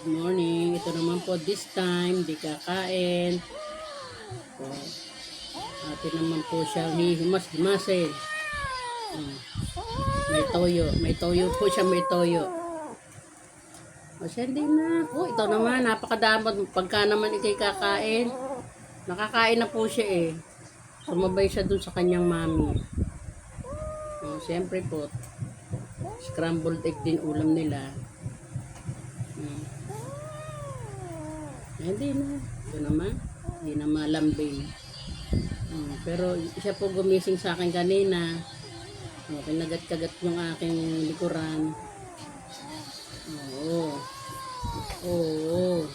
Good morning. Ito naman po this time, di kakain. Po. Atin naman po siyang hihimas-himasin. Hmm. May toyo. May toyo po siya, may toyo. O siya, na. Oh, ito naman, napakadamot. Pagka naman ikay kakain, nakakain na po siya eh. Sumabay siya dun sa kanyang mami. Oh, siyempre po, scrambled egg din ulam nila. Hmm. Eh, Hindi na. Ito naman. Hindi na malambing. Hmm, pero siya po gumising sa akin kanina. Oh, kinagat-kagat yung aking likuran. Oo. Oo.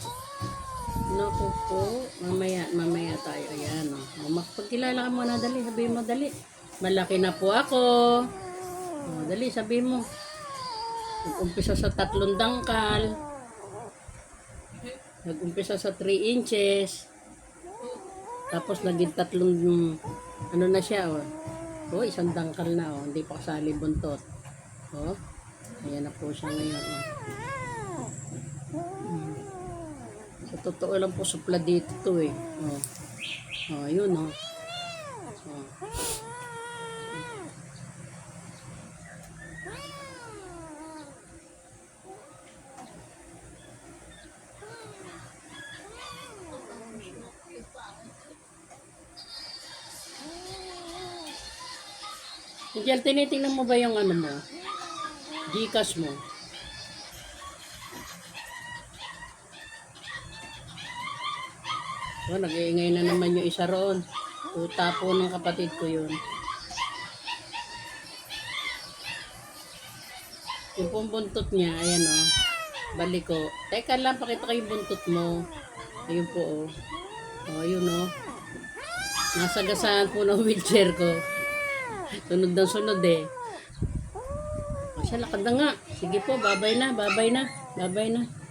Naku po. Mamaya, mamaya tayo. Ayan. Oh. Magpagkilala ka muna. Dali. Sabihin mo, dali. Malaki na po ako. Oh, dali, sabihin mo. Nag-umpisa sa tatlong dangkal. Nag-umpisa sa 3 inches. Tapos naging tatlong, ano na siya, oh. Oh, isang dangkal na, oh. Hindi pa kasali buntot. Oh. Ayan na po siya ngayon, oh. Hmm. Sa totoo lang po, supla dito to, eh. Oh. Oh, yun, oh. Oh. Angel, tinitingnan mo ba yung ano mo? Gcash mo? Oh, nag-iingay na naman yung isa roon. Tuta po ng kapatid ko yun. Yung pong buntot niya, ayan o. Oh, balik ko. Teka lang, pakita yung buntot mo. Ayun po o. Oh. oh, ayun o. Oh. Nasagasaan po ng wheelchair ko. Sunod ng sunod eh. O siya, lakad na nga. Sige po, babay na, babay na, babay na.